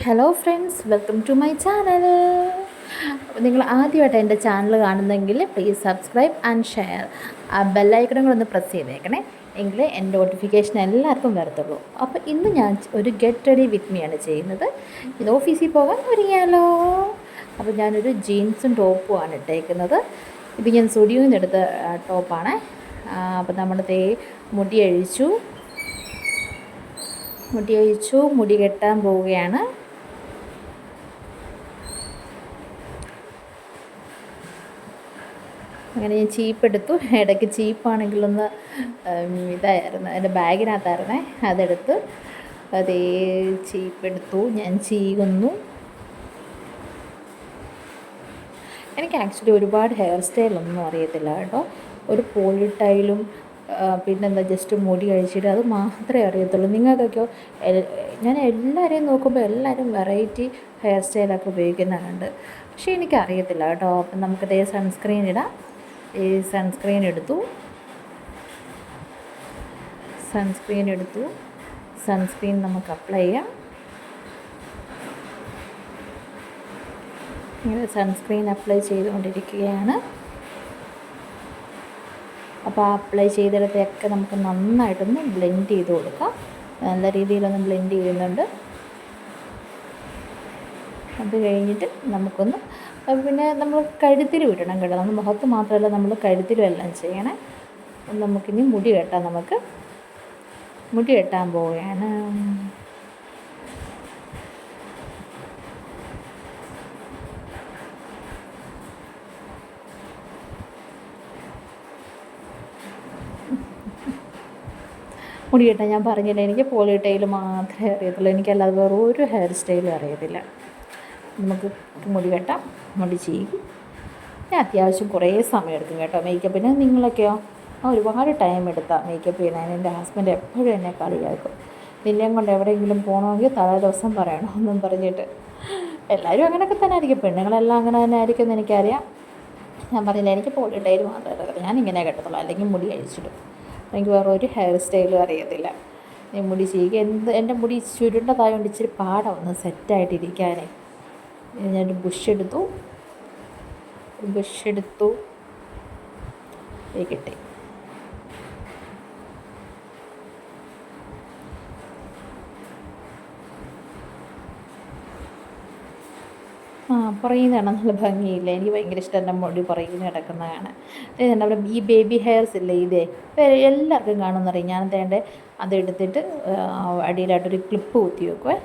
Hello friends welcome to my channel നിങ്ങൾ ആദ്യമായിട്ട് എന്റെ ചാനൽ കാണുന്നെങ്കിൽ പ്ലീസ് സബ്സ്ക്രൈബ് ആൻഡ് ഷെയർ ആ ബെല്ലൈക്കണും കൂടെ ഒന്ന് പ്രസ് ചെയ്തേക്കണേ എങ്കിലേ എന്റെ നോട്ടിഫിക്കേഷൻ എല്ലാവർക്കും വരത്തുള്ളൂ. അപ്പോൾ ഇന്ന് ഞാൻ ഒരു ഗെറ്റ് റെഡി വിത്ത് മീ ആണ് ചെയ്യുന്നത്. ഇത് ഓഫീസിൽ പോകാൻ ഒരുങ്ങിയാലോ? അപ്പോൾ ഞാനൊരു ജീൻസും ടോപ്പുമാണ് ഇട്ടേക്കുന്നത്. ഇത് ഞാൻ സ്റ്റുഡിയോയിൽ നിന്ന് എടുത്ത ടോപ്പാണ് അപ്പോൾ നമ്മുടെ മുടി അഴിച്ചു. മുടി അഴിച്ചു മുടി കെട്ടാൻ പോവുകയാണ്. അങ്ങനെ ഞാൻ ചീപ്പ് എടുത്തു ഇടയ്ക്ക് ചീപ്പാണെങ്കിലൊന്ന് ഇതായിരുന്നു. എന്റെ ബാഗിനകത്തായിരുന്നേ. അതെടുത്ത് അതേ ചീപ്പ് എടുത്തു ഞാൻ ചീകുന്നു. എനിക്ക് ആക്ച്വലി ഒരുപാട് ഹെയർ സ്റ്റൈലൊന്നും അറിയത്തില്ല കേട്ടോ. ഒരു പോളിട്ടൈലും പിന്നെന്താ ജസ്റ്റ് മുടി കഴിച്ചിട്ട് അത് മാത്രമേ അറിയത്തുള്ളൂ. നിങ്ങൾക്കൊക്കെയോ ഞാൻ എല്ലാവരെയും നോക്കുമ്പോൾ എല്ലാവരും വെറൈറ്റി ഹെയർ സ്റ്റൈലൊക്കെ ഉപയോഗിക്കുന്നുണ്ട് പക്ഷേ എനിക്കറിയത്തില്ല കേട്ടോ. അപ്പം നമുക്കിതേ സൺസ്ക്രീൻ ഇടാം. ഈ സൺസ്ക്രീൻ എടുത്തു. സൺസ്ക്രീൻ എടുത്തു. സൺസ്ക്രീൻ നമുക്ക് അപ്ലൈ ചെയ്യാം. ഇങ്ങനെ സൺസ്ക്രീൻ അപ്ലൈ ചെയ്തുകൊണ്ടിരിക്കുകയാണ്. അപ്പോൾ അപ്ലൈ ചെയ്തിടത്തെയൊക്കെ നമുക്ക് നന്നായിട്ടൊന്ന് ബ്ലെൻഡ് ചെയ്ത് കൊടുക്കാം. നല്ല രീതിയിലൊന്ന് ബ്ലെൻഡ് ചെയ്യുന്നുണ്ട്. അത് കഴിഞ്ഞിട്ട് നമുക്കൊന്ന് പിന്നെ നമ്മൾ കഴുത്തിരി വിടണം കേട്ടോ. നമ്മൾ മുഖത്ത് മാത്രമല്ല നമ്മൾ കഴുത്തിരി എല്ലാം ചെയ്യണേ. നമുക്കിനി മുടി കെട്ടാം നമുക്ക്. മുടി കെട്ടാൻ പോവുകയാണ്. മുടി കെട്ടാൻ ഞാൻ പറഞ്ഞില്ല എനിക്ക് പോളി ടൈൽ മാത്രമേ അറിയത്തുള്ളൂ. എനിക്കല്ലാതെ വേറെ ഒരു ഹെയർ സ്റ്റൈലും അറിയത്തില്ല. നമുക്ക് മുടി വെട്ടാം മുടി ചെയ്യും ഞാൻ അത്യാവശ്യം കുറേ സമയം എടുക്കും കേട്ടോ മേക്കപ്പിന് നിങ്ങളൊക്കെയോ? ആ ഒരുപാട് ടൈം എടുത്താൽ മേക്കപ്പ് ചെയ്യാൻ എന്റെ ഹസ്ബൻഡ് എപ്പോഴും എന്നെ കളിയാക്കും നിന്നെയും കൊണ്ട് എവിടെയെങ്കിലും പോകണമെങ്കിൽ തലേ ദിവസം പറയണം എന്നും പറഞ്ഞിട്ട്. എല്ലാവരും അങ്ങനെയൊക്കെ തന്നെ ആയിരിക്കും. പെണ്ണുങ്ങളെല്ലാം അങ്ങനെ തന്നെ ആയിരിക്കും എന്ന് എനിക്കറിയാം. ഞാൻ പറഞ്ഞില്ല എനിക്ക് പോളിട്ടൈൽ മാത്രമേ ഞാൻ ഇങ്ങനെ കെട്ടത്തുള്ളൂ. അല്ലെങ്കിൽ മുടി അഴിച്ചിടും. എനിക്ക് വേറെ ഒരു ഹെയർ സ്റ്റൈലും അറിയത്തില്ല. മുടി ചെയ്യുക എന്ത് എന്റെ മുടി ചുരുണ്ടതായോണ്ട് ഇച്ചിരി പാടാണ് സെറ്റായിട്ടിരിക്കാനേ ഞാനൊരു ബുഷ് എടുത്തു. ബുഷ് എടുത്തു. കിട്ടി ആ പറയുന്നതാണ് നല്ല ഭംഗിയില്ല? എനിക്ക് ഭയങ്കര ഇഷ്ടം എന്റെ മുടി പറയുന്ന കിടക്കുന്നതാണ് നമ്മുടെ ഈ ബേബി ഹെയർസ് ഇല്ലേ ഇതേ? എല്ലാവർക്കും കാണുന്നറിയാം ഞാൻ തേണ്ട അതെടുത്തിട്ട് അടിയിലായിട്ടൊരു ക്ലിപ്പ് കുത്തി വെക്കുവേ.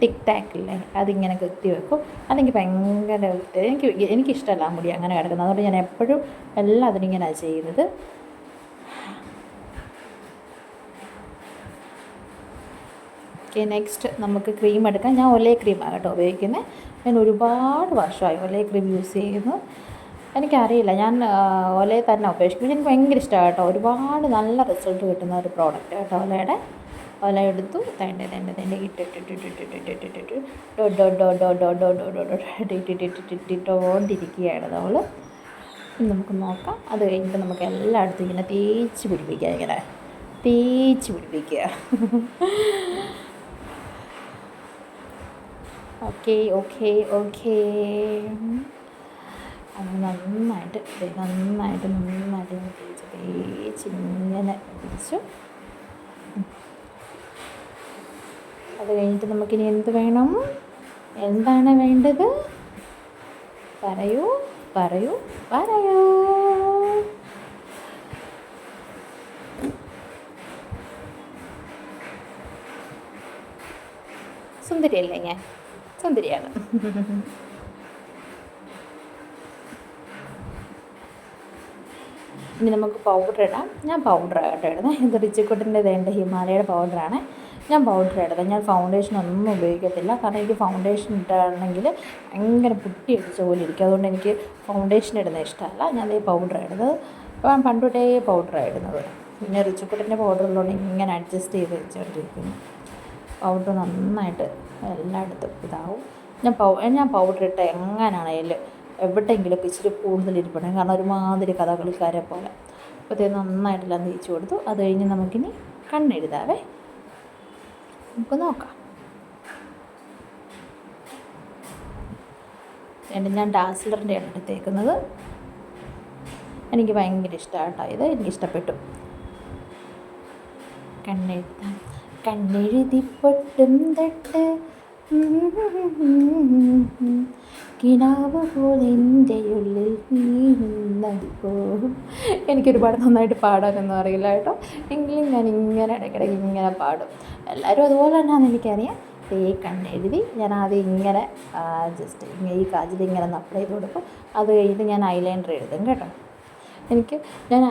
ടിക് ടാക്കില്ലേ അതിങ്ങനെ കുത്തി വെക്കും. അതെനിക്ക് ഭയങ്കര എനിക്ക് എനിക്കിഷ്ടമല്ല മുടി അങ്ങനെ കിടക്കുന്നത്. അതുകൊണ്ട് ഞാൻ എപ്പോഴും എല്ലാം അതിനിങ്ങനെ ചെയ്യുന്നത്. ഓക്കെ നെക്സ്റ്റ് നമുക്ക് ക്രീം എടുക്കാം. ഞാൻ ഒലേ ക്രീമാണ് കേട്ടോ ഉപയോഗിക്കുന്നത് ഞാൻ ഒരുപാട് വർഷമായി ഒലേ ക്രീം യൂസ് ചെയ്യുന്നു. എനിക്കറിയില്ല. ഞാൻ ഒലയെ തന്നെ ഉപേക്ഷിക്കും. എനിക്ക് ഭയങ്കര ഇഷ്ടമാണ് കേട്ടോ. ഒരുപാട് നല്ല റിസൾട്ട് കിട്ടുന്ന ഒരു പ്രോഡക്റ്റ് കേട്ടോ ഒലയുടെ. ഒല എടുത്തു തേണ്ട തേണ്ട തേണ്ട ഇട്ടിട്ടിട്ടിട്ടിട്ടിട്ടിട്ടിട്ടിട്ട് നമുക്ക് നോക്കാം നമുക്ക് നന്നായിട്ട് നന്നായിട്ട് അത് കഴിഞ്ഞിട്ട് നമുക്കിനി എന്ത് വേണം? എന്താണ് വേണ്ടത്? പറയൂ പറയൂ പറയൂ. സുന്ദരിയല്ലേ ഞാൻ? സുന്ദരിയാണ്. ഇനി നമുക്ക് പൗഡർ ഇടാം. ഞാൻ പൗഡർ ആയിട്ട് ഇടുന്നത് ഇത് റിച്ചിക്കുട്ടിന്റെ വേണ്ട ഹിമാലയയുടെ പൗഡറാണ് ഞാൻ പൗഡർ ഇടത് ഞാൻ ഫൗണ്ടേഷൻ ഒന്നും ഉപയോഗിക്കത്തില്ല. കാരണം എനിക്ക് ഫൗണ്ടേഷൻ ഇട്ടാണെങ്കിൽ ഭയങ്കര പുട്ടി അടിച്ച പോലെ ഇരിക്കും. അതുകൊണ്ട് എനിക്ക് ഫൗണ്ടേഷൻ ഇടുന്നത് ഇഷ്ടമല്ല. ഞാൻ ഈ പൗഡർ ഇടുന്നത്. അപ്പം പണ്ട് തൊട്ടേ പൗഡറാണ് ഇടുന്നത്. പിന്നെ റിച്ചുക്കുട്ടിന്റെ പൗഡർ ഉള്ളതുകൊണ്ട് ഇങ്ങനെ അഡ്ജസ്റ്റ് ചെയ്ത് വെച്ചുകൊണ്ടിരിക്കുന്നു പൗഡർ നന്നായിട്ട് എല്ലായിടത്തും ഇതാവും. ഞാൻ പൗ ഞാൻ പൗഡർ ഇട്ട എങ്ങനെയാണെങ്കിലും എവിടെയെങ്കിലും ഇച്ചിരി കൂടുതൽ ഇരിപ്പണം കാരണം ഒരുമാതിരി കഥകളിക്കാരെ പോലെ. അപ്പോഴത്തേക്ക് നന്നായിട്ടെല്ലാം തേച്ച് കൊടുത്തു. അത് കഴിഞ്ഞ് നമുക്കിനി കണ്ണെഴുതാവേ. നമുക്ക് നോക്കാം. എന്നിട്ട് ഞാൻ ഡാസിലറിന്റെ ആണ് എടുത്തേക്കുന്നത് എനിക്ക് ഭയങ്കര ഇഷ്ടമായിട്ടോ ഇത്. എനിക്ക് ഇഷ്ടപ്പെട്ടു. കണ്ണെഴുതാം കണ്ണെഴുതി തൊട്ട്. കിനാവ് പോലെ എന്റെ ഉള്ളിൽ എനിക്കൊരുപാട് നന്നായിട്ട് പാടാനൊന്നും അറിയില്ല കേട്ടോ. എങ്കിലും ഞാൻ ഇങ്ങനെ ഇടയ്ക്കിടയ്ക്ക് ഇങ്ങനെ പാടും. എല്ലാവരും അതുപോലെ തന്നെയാണെന്ന് എനിക്കറിയാം. ഈ കണ്ണെഴുതി ഞാൻ ആദ്യം ഇങ്ങനെ ജസ്റ്റ് ഈ കാജിൽ ഇങ്ങനെ ഒന്ന് അപ്ലൈ ചെയ്ത് കൊടുക്കും. അത് കഴിഞ്ഞിട്ട് ഞാൻ ഐലൈനർ എഴുതും കേട്ടോ. എനിക്ക് ഞാൻ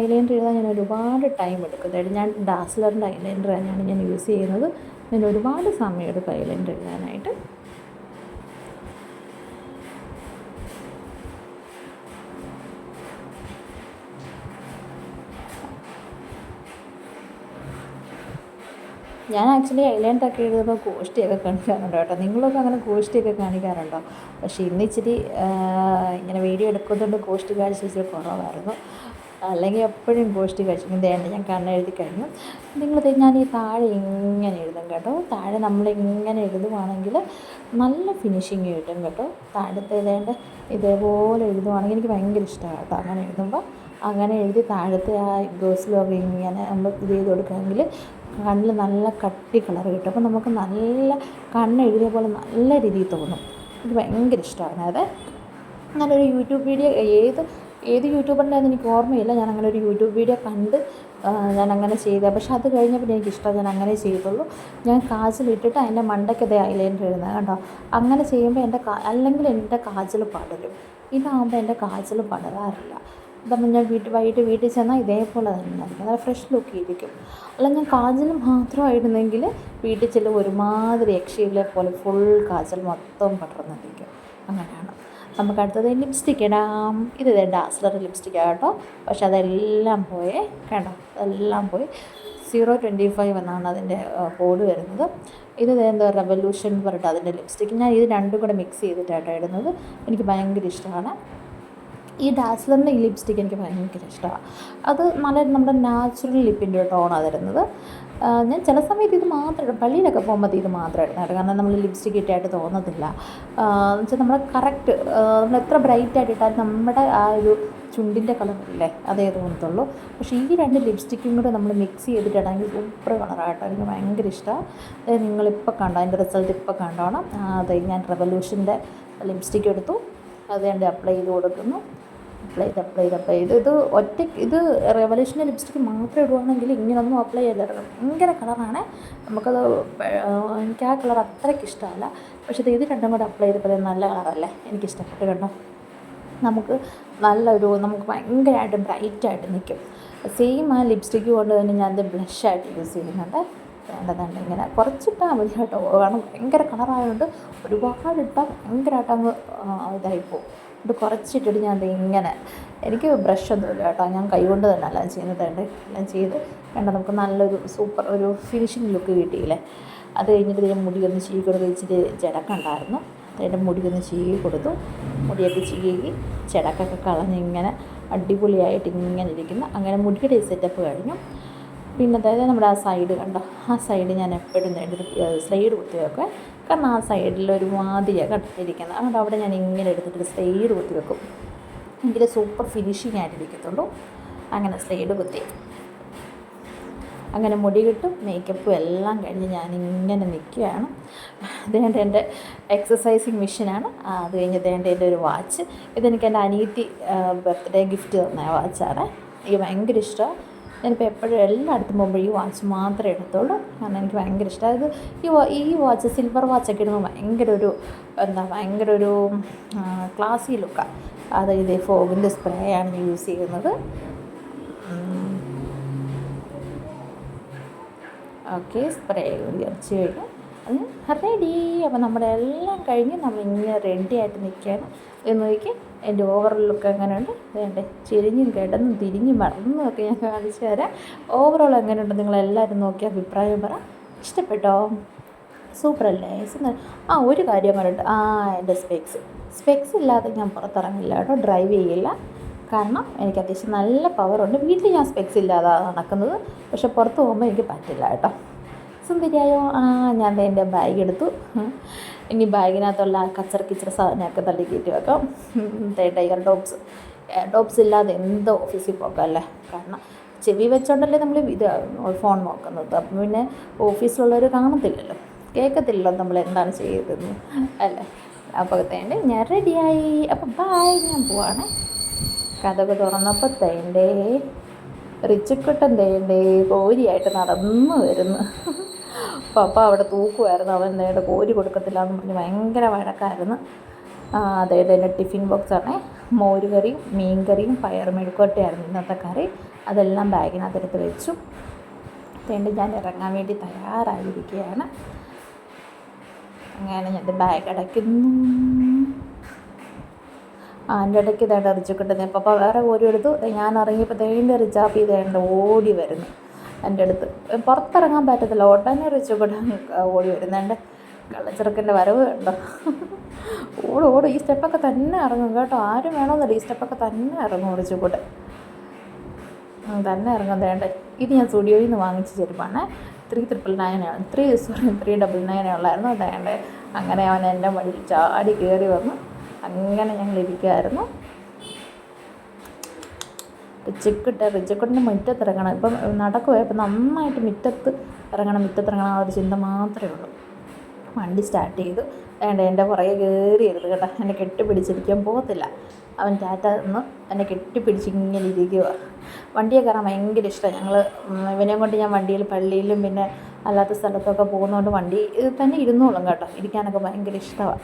ഐലൈനർ എഴുതാൻ ഞാൻ ഒരുപാട് ടൈം എടുക്കും. അതായത് ഞാൻ ഡാസ്ലറിന്റെ ഐലൈനർ തന്നെയാണ് ഞാൻ യൂസ് ചെയ്യുന്നത്. ഞാൻ ഒരുപാട് സമയം എടുക്കും ഐലൈനർ എഴുതാനായിട്ട്. ഞാൻ ആക്ച്വലി ഐലൻഡൊക്കെ എഴുതുമ്പോൾ ഗോഷ്ടിയൊക്കെ കാണിക്കാറുണ്ട് കേട്ടോ. നിങ്ങളൊക്കെ അങ്ങനെ ഗോഷ്ടിയൊക്കെ കാണിക്കാറുണ്ടോ? പക്ഷേ ഇന്ന് ഇച്ചിരി ഇങ്ങനെ വീഡിയോ എടുക്കുന്നതുകൊണ്ട് ഗോഷ്ടി കാഴ്ച ഇച്ചിരി കുറവായിരുന്നു. അല്ലെങ്കിൽ എപ്പോഴും ഗോഷ്ടി കഴിച്ചിരിക്കും ദേണ്ട ഞാൻ കണ്ണെഴുതി കഴിഞ്ഞു. നിങ്ങൾ ഞാൻ ഈ താഴെ ഇങ്ങനെ എഴുതും കേട്ടോ. താഴെ നമ്മൾ ഇങ്ങനെ എഴുതുവാണെങ്കിൽ നല്ല ഫിനിഷിങ് കിട്ടും കേട്ടോ. താഴത്തെ ഇതേണ്ട ഇതേപോലെ എഴുതുവാണെങ്കിൽ എനിക്ക് ഭയങ്കര ഇഷ്ടമാണ് കേട്ടോ അങ്ങനെ എഴുതുമ്പോൾ. അങ്ങനെ എഴുതി താഴത്തെ ആ ഗോസിലൊക്കെ ഇങ്ങനെ നമ്മൾ ഇത് ചെയ്ത് കൊടുക്കുകയാണെങ്കിൽ കണ്ണിൽ നല്ല കട്ടി കളർ കിട്ടും. അപ്പോൾ നമുക്ക് നല്ല കണ്ണ് എഴുതിയ പോലെ നല്ല രീതിയിൽ തോന്നും. എനിക്ക് ഭയങ്കര ഇഷ്ടമാണ്. അത് ഞാനൊരു യൂട്യൂബ് വീഡിയോ ഏത് ഏത് യൂട്യൂബറിന്റെ എനിക്ക് ഓർമ്മയില്ല. ഞാൻ അങ്ങനെ ഒരു യൂട്യൂബ് വീഡിയോ കണ്ട് ഞാൻ അങ്ങനെ ചെയ്തത് പക്ഷെ അത് കഴിഞ്ഞപ്പോൾ എനിക്ക് ഇഷ്ടം ഞാൻ അങ്ങനെ ചെയ്തുള്ളൂ. ഞാൻ കാജലിട്ടിട്ട് അതിന്റെ മണ്ടയ്ക്കത് ഐലൈനർ എഴുതുന്നത് കണ്ടോ? അങ്ങനെ ചെയ്യുമ്പോൾ എന്റെ അല്ലെങ്കിൽ എന്റെ കാജിൽ പടരും. ഇതാകുമ്പോൾ എന്റെ കാജിൽ പടരാറില്ല. ഇതാകുമ്പോൾ ഞാൻ വീട്ടിൽ വൈകിട്ട് വീട്ടിൽ ചെന്നാൽ ഇതേപോലെ തന്നെ. നല്ല ഫ്രഷ് ലുക്ക് ഇരിക്കും. അല്ല ഞാൻ കാജൽ മാത്രമായിരുന്നെങ്കിൽ വീട്ടിൽ ചെല്ലുമ്പോൾ ഒരുമാതിരി യക്ഷിയിലെ പോലെ ഫുൾ കാജൽ മൊത്തം പടർന്നിരിക്കും. അങ്ങനെയാണ്. നമുക്ക് അടുത്തത് ലിപ്സ്റ്റിക് ഇടാം. ഇത് ഡാസ്ലർ ലിപ്സ്റ്റിക് കേട്ടോ. പക്ഷെ അതെല്ലാം പോയേ കേട്ടോ അതെല്ലാം പോയി. സീറോ ട്വന്റി ഫൈവ് എന്നാണ് അതിന്റെ കോഡ് വരുന്നത്. ഇത് എന്താ റെവല്യൂഷൻ പറഞ്ഞിട്ട് അതിന്റെ ലിപ്സ്റ്റിക് ഞാൻ ഇത് രണ്ടും കൂടെ മിക്സ് ചെയ്തിട്ടാണ് ഇടുന്നത്. എനിക്ക് ഭയങ്കര ഇഷ്ടമാണ്. ഈ ഡാസ്ലറിന്റെ ഈ ലിപ്സ്റ്റിക്ക് എനിക്ക് ഭയങ്കര ഇഷ്ടമാണ്. അത് നല്ല നമ്മുടെ നാച്ചുറൽ ലിപ്പിന്റെ ഒരു ടോണാണ് തരുന്നത്. ഞാൻ ചില സമയത്ത് ഇത് മാത്രം പള്ളിയിലൊക്കെ പോകുമ്പോൾ ഇത് മാത്രം ഇടുന്നതായിട്ട് കാരണം നമ്മൾ ലിപ്സ്റ്റിക്ക് ഇട്ടായിട്ട് തോന്നത്തില്ല. എന്ന് വെച്ചാൽ നമ്മൾ കറക്റ്റ് നമ്മൾ എത്ര ബ്രൈറ്റായിട്ട് ഇട്ടാലും നമ്മുടെ ആ ഒരു ചുണ്ടിന്റെ കളറല്ലേ അതേ തോന്നത്തുള്ളൂ. പക്ഷേ ഈ രണ്ട് ലിപ്സ്റ്റിക്കും കൂടെ നമ്മൾ മിക്സ് ചെയ്തിട്ടാണെങ്കിൽ സൂപ്പർ കളറായിട്ട് എനിക്ക് ഭയങ്കര ഇഷ്ടമാണ്. നിങ്ങളിപ്പോൾ കണ്ടോ അതിന്റെ റിസൾട്ട് ഇപ്പോൾ കണ്ടോണം. അതെ ഞാൻ റെവല്യൂഷന്റെ ലിപ്സ്റ്റിക്ക് എടുത്തു. അത് ഞാൻ അപ്ലൈ ചെയ്ത് കൊടുക്കുന്നു. അപ്ലൈ ചെയ്ത് അപ്ലൈ ചെയ്ത് അപ്ലൈ ചെയ്ത് ഇത് ഒറ്റ ഇത് റെവല്യൂഷന്റെ ലിപ്സ്റ്റിക്ക് മാത്രം ഇടുവാണെങ്കിൽ ഇങ്ങനൊന്നും അപ്ലൈ ചെയ്തിടണം ഭയങ്കര കളറാണ് നമുക്കത് എനിക്ക് ആ കളർ അത്രയ്ക്ക് ഇഷ്ടമല്ല. പക്ഷേ ഇത് ഇത് രണ്ടും കൂടെ അപ്ലൈ ചെയ്തപ്പോൾ നല്ല കളറല്ലേ എനിക്ക് ഇഷ്ടപ്പെട്ട് കേട്ടോ. നമുക്ക് നല്ലൊരു നമുക്ക് ഭയങ്കരമായിട്ട് ബ്രൈറ്റായിട്ട് നിൽക്കും. സെയിം ആ ലിപ്സ്റ്റിക്ക് കൊണ്ട് തന്നെ ഞാനത് ബ്ലഷായിട്ട് യൂസ് ചെയ്യുന്നുണ്ട്. വേണ്ടതുണ്ട് ഇങ്ങനെ. കുറച്ചിട്ടാൽ മതി കേട്ടോ. കാരണം ഭയങ്കര കളറായതുകൊണ്ട് ഒരുപാട് ഇട്ടാൽ ഭയങ്കരമായിട്ട് അങ്ങ് ഇതായിപ്പോവും ഇത് കുറച്ചിട്ടിട്ട് ഞാൻ ഇങ്ങനെ എനിക്ക് ബ്രഷ് ഒന്നുമില്ല കേട്ടോ. ഞാൻ കൈകൊണ്ട് തന്നെ എല്ലാം ചെയ്യുന്നത്. എല്ലാം ചെയ്ത് വേണ്ട നമുക്ക് നല്ലൊരു സൂപ്പർ ഒരു ഫിനിഷിങ് ലുക്ക് കിട്ടിയില്ലേ? അത് കഴിഞ്ഞിട്ട് ഞാൻ മുടി ഒന്ന് ചീകി കൊടുത്ത് ഇച്ചിരി ജടക്കുണ്ടായിരുന്നു അതിന്റെ മുടി ഒന്ന് ചീകി കൊടുത്തു മുടിയൊക്കെ ചീകി ചിടക്കൊക്കെ കളഞ്ഞ് ഇങ്ങനെ അടിപൊളിയായിട്ട് ഇങ്ങനെ ഇരിക്കുന്നു. അങ്ങനെ മുടിയുടെ സെറ്റപ്പ് കഴിഞ്ഞു. പിന്നെ അതായത് നമ്മുടെ ആ സൈഡ് കണ്ടോ? ആ സൈഡ് ഞാൻ എപ്പോഴും സ്ലൈഡ് കുത്തി വെക്കുക കാരണം ആ സൈഡിലൊരു ഒരു കട്ടിരിക്കുന്നത് അതുകൊണ്ട് അവിടെ ഞാൻ ഇങ്ങനെ എടുത്തിട്ട് സ്ലൈഡ് കുത്തി വെക്കും. എങ്കിൽ സൂപ്പർ ഫിനിഷിങ് ആയിട്ടിരിക്കത്തുള്ളൂ അങ്ങനെ സ്ലൈഡ് കുത്തി. അങ്ങനെ മുടി കിട്ടും മേക്കപ്പും എല്ലാം കഴിഞ്ഞ് ഞാൻ ഇങ്ങനെ നിൽക്കുകയാണ് ഇതേണ്ട എന്റെ എക്സസൈസിങ് മെഷീനാണ് അത് കഴിഞ്ഞ് ഇതേണ്ട എന്റെ ഒരു വാച്ച് ഇതെനിക്ക് എന്റെ അനിയത്തി ബർത്ത്ഡേ ഗിഫ്റ്റ് തന്ന വാച്ചാണ് എനിക്ക് ഭയങ്കര ഇഷ്ടമാണ് ഞാനിപ്പോൾ എപ്പോഴും എല്ലായിടത്തും പോകുമ്പോൾ ഈ വാച്ച് മാത്രമേ എടുത്തുള്ളൂ. കാരണം എനിക്ക് ഭയങ്കര ഇഷ്ടം. അതായത് ഈ ഈ വാച്ച് സിൽവർ വാച്ചൊക്കെ ഇടുമ്പോൾ ഭയങ്കര ഒരു എന്താ ഭയങ്കര ഒരു ക്ലാസി ലുക്കാണ് അത് ഇത് ഫോഗിന്റെ സ്പ്രേ ആണ് യൂസ് ചെയ്യുന്നത്. ഓക്കെ സ്പ്രേ ഉയർച്ച കഴിഞ്ഞു. റെഡി അപ്പോൾ നമ്മുടെ എല്ലാം കഴിഞ്ഞ് നമ്മൾ ഇങ്ങനെ റെഡി ആയിട്ട് നിൽക്കുകയാണ് എന്ന് നോക്കി. എന്റെ ഓവർ ലുക്ക് എങ്ങനെയുണ്ട് വേണ്ടേ ചിരിഞ്ഞും കിടന്നും തിരിഞ്ഞും മറന്നും ഒക്കെ ഞാൻ കാണിച്ചു തരാം. ഓവറോൾ എങ്ങനെയുണ്ട്? നിങ്ങളെല്ലാവരും നോക്കി അഭിപ്രായം പറ. ഇഷ്ടപ്പെട്ടോ? സൂപ്പറല്ലേ? ആ ഒരു കാര്യം പറഞ്ഞിട്ട് ആ എന്റെ സ്പെക്സ് സ്പെക്സ് ഇല്ലാതെ ഞാൻ പുറത്തിറങ്ങില്ല കേട്ടോ. ഡ്രൈവ് ചെയ്യില്ല. കാരണം എനിക്ക് അത്യാവശ്യം നല്ല പവറുണ്ട് വീട്ടിൽ ഞാൻ സ്പെക്സ് ഇല്ലാതെ നടക്കുന്നത്. പക്ഷെ പുറത്ത് പോകുമ്പോൾ എനിക്ക് പറ്റില്ല കേട്ടോ. സുന്ദരിയായോ ആ ഞാൻ എന്റെ ബാഗ് എടുത്തു. ഇനി ബാഗിനകത്തുള്ള കച്ചറ കിച്ചറ സാധനമൊക്കെ തള്ളി കയറ്റി വെക്കാം. ടൈഗർ ടോപ്സ് ടോപ്സ് ഇല്ലാതെ എന്ത് ഓഫീസിൽ പോക്കല്ലേ? കാരണം ചെവി വെച്ചോണ്ടല്ലേ നമ്മൾ ഇത് ഫോൺ നോക്കുന്നത്. അപ്പം പിന്നെ ഓഫീസിലുള്ളവർ കാണത്തില്ലല്ലോ. കേൾക്കത്തില്ലല്ലോ നമ്മൾ എന്താണ് ചെയ്തതെന്ന്. അല്ലേ? അപ്പോൾ തേണ്ടേ ഞാൻ റെഡിയായി അപ്പം ബായ് ഞാൻ പോവാണ്. കഥകൾ തുറന്നപ്പോൾ തേണ്ടേ റിച്ചക്കുട്ടൻ തേണ്ടേ കോരിയായിട്ട് നടന്നു വരുന്നു. പപ്പ അവിടെ തൂക്കുമായിരുന്നു അവൻ നേടെ കോരി കൊടുക്കത്തില്ല എന്ന് പറഞ്ഞ് ഭയങ്കര വഴക്കായിരുന്നു. അതായത് എന്റെ ടിഫിൻ ബോക്സാണേ മോര് കറിയും മീൻ കറിയും പയർ മെഴുക്കോട്ടയായിരുന്നു ഇന്നത്തെ കറി. അതെല്ലാം ബാഗിനകത്തെടുത്ത് വെച്ചു. അതുകൊണ്ട് ഞാൻ ഇറങ്ങാൻ വേണ്ടി തയ്യാറായിരിക്കുകയാണ്. അങ്ങനെ ഞാൻ ബാഗ് അടയ്ക്കുന്നു. ആ എന്റെ ഇടയ്ക്ക് ഇതേണ്ട റിച്ചുക്കിട്ടുന്നത് പപ്പ വേറെ ഓരോ എടുത്തു ഞാൻ ഇറങ്ങിയപ്പോൾ തേന്റെ റിച്ചാപ്പി ഇതേണ്ട ഓടി വരുന്നു. എന്റെ അടുത്ത്. പുറത്തിറങ്ങാൻ പറ്റത്തില്ല. ഉടനെ റിച്ചുക്കിട്ടൻ ഓടി വരുന്നുണ്ട് കള്ളച്ചെറുക്കന്റെ വരവ് കണ്ടോ? ഓടും ഓടും. ഈ സ്റ്റെപ്പൊക്കെ തന്നെ ഇറങ്ങും കേട്ടോ. ആരും വേണമെന്നില്ല. ഈ സ്റ്റെപ്പൊക്കെ തന്നെ ഇറങ്ങും റിച്ചുക്കൂട്ട് തന്നെ ഇറങ്ങാൻ വേണ്ട ഇത് ഞാൻ സ്റ്റുഡിയോയിൽ നിന്ന് വാങ്ങിച്ച ചെരുപ്പാണ് ത്രീ ട്രിപ്പിൾ നയനാണ് ത്രീ സോറി ത്രീ ഡബിൾ നയനുള്ളായിരുന്നു അതേണ്ടേ അങ്ങനെ അവൻ എന്റെ വഴി ചാടി കയറി വന്നു. അങ്ങനെ ഞങ്ങൾ ഇരിക്കുമായിരുന്നു റിച്ചിക്കിട്ട് റിച്ചിക്കുട്ടിന്റെ മുറ്റത്ത് ഇറങ്ങണം. ഇപ്പം നടക്കുമോ ഇപ്പം നന്നായിട്ട് മുറ്റത്ത് ഇറങ്ങണം മുറ്റത്ത് ഇറങ്ങണം ആ ഒരു ചിന്ത മാത്രമേ ഉള്ളൂ. വണ്ടി സ്റ്റാർട്ട് ചെയ്തു. വേണ്ട എന്റെ പുറകെ കയറിയരുത് കേട്ടോ. എന്നെ കെട്ടിപ്പിടിച്ചിരിക്കാൻ പോകത്തില്ല. അവൻ ടാറ്റ നിന്ന് എന്നെ കെട്ടിപ്പിടിച്ച് ഇങ്ങനെ ഇരിക്കുക വണ്ടിയെ കയറാൻ ഭയങ്കര ഇഷ്ടമാണ് ഞങ്ങൾ ഇവനെയും കൊണ്ട് ഞാൻ വണ്ടിയിൽ പള്ളിയിലും പിന്നെ അല്ലാത്ത സ്ഥലത്തൊക്കെ പോകുന്നതുകൊണ്ട് വണ്ടി തന്നെ ഇരുന്നോളും കേട്ടോ. ഇരിക്കാനൊക്കെ ഭയങ്കര ഇഷ്ടമാണ്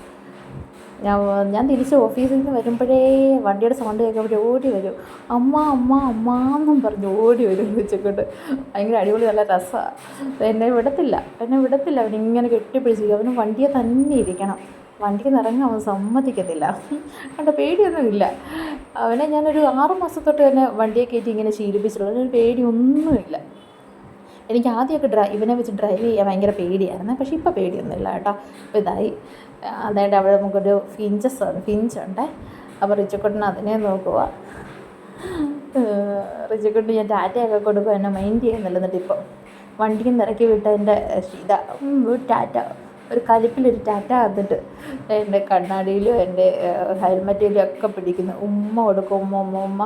ഞാൻ ഞാൻ തിരിച്ച് ഓഫീസിൽ നിന്ന് വരുമ്പോഴേ വണ്ടിയുടെ സൗണ്ട് കേൾക്കുമ്പോഴേ ഓടി വരും. അമ്മ അമ്മ അമ്മ എന്നും പറഞ്ഞ് ഓടി വരും വെച്ചിട്ട് ഭയങ്കര അടിപൊളി നല്ല രസമാണ് എന്നെ വിടത്തില്ല എന്നെ വിടത്തില്ല. അവനിങ്ങനെ കെട്ടിപ്പിടിച്ചിരിക്കും. അവന് വണ്ടിയെ തന്നെ ഇരിക്കണം. വണ്ടിക്ക് നിറങ്ങി അവൻ സമ്മതിക്കത്തില്ല. പേടിയൊന്നും പേടിയൊന്നുമില്ല. അവനെ ഞാനൊരു ആറ് മാസത്തൊട്ട് തന്നെ വണ്ടിയെ കയറ്റി ഇങ്ങനെ ശീലിപ്പിച്ചിട്ടുള്ളൂ. അതിനൊരു പേടിയൊന്നുമില്ല. എനിക്ക് ആദ്യമൊക്കെ ഡ്രൈ ഇവനെ വെച്ച് ഡ്രൈവ് ചെയ്യാൻ ഭയങ്കര പേടിയായിരുന്നു. പക്ഷേ ഇപ്പോൾ പേടിയൊന്നുമില്ല കേട്ടോ. അപ്പോൾ ഇതായി. അതായത് അവിടെ നമുക്കൊരു ഫിഞ്ചസ് ഫിഞ്ചുണ്ട് അപ്പോൾ റിച്ചക്കുട്ടൻ അതിനെ നോക്കുക റിച്ചക്കുട്ടൻ ഞാൻ ടാറ്റയൊക്കെ കൊടുക്കുക എന്നെ മൈൻഡ് ചെയ്യുന്നില്ല എന്നിട്ട് ഇപ്പം. വണ്ടിയിൽ നിന്ന് ഇറക്കി വിട്ട എന്റെ ഇതാ ടാറ്റ. ഒരു കലിപ്പിലൊരു ടാറ്റ വന്നിട്ട് എന്റെ കണ്ണാടിയിലും എന്റെ ഹെൽമെറ്റിലും ഒക്കെ പിടിക്കുന്നു. ഉമ്മ കൊടുക്കും ഉമ്മ ഉമ്മ ഉമ്മ.